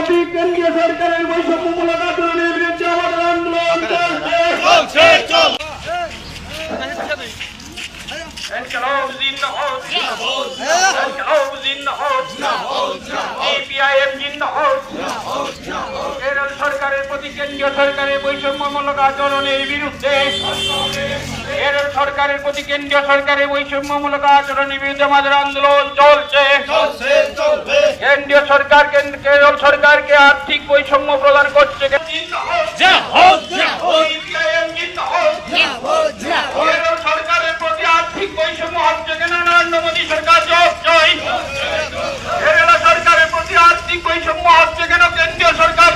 প্রতি কেন্দ্রীয় সরকারের বৈষম্যমূলক আচরণের বিরুদ্ধে আমাদের আন্দোলন চলছে ইনকলাব জিন্দাবাদ ইনকলাব জিন্দাবাদ সিপিআইএম জিন্দাবাদ কেরল সরকারের প্রতি কেন্দ্রীয় সরকারের বৈষম্যমূলক আচরণের বিরুদ্ধে সরকারের প্রতি কেন্দ্রীয় সরকারের বৈষম্যমূলক আচরণের বিরুদ্ধে আমাদের আন্দোলন চলছে। কেন্দ্রীয় সরকার কেন্দ্র সরকারকে আর্থিক বৈষম্য প্রদান করছে। আর্থিক বৈষম্য কিনা? নরেন্দ্র মোদী সরকার আর্থিক বৈষম্য কেন? কেন্দ্রীয় সরকার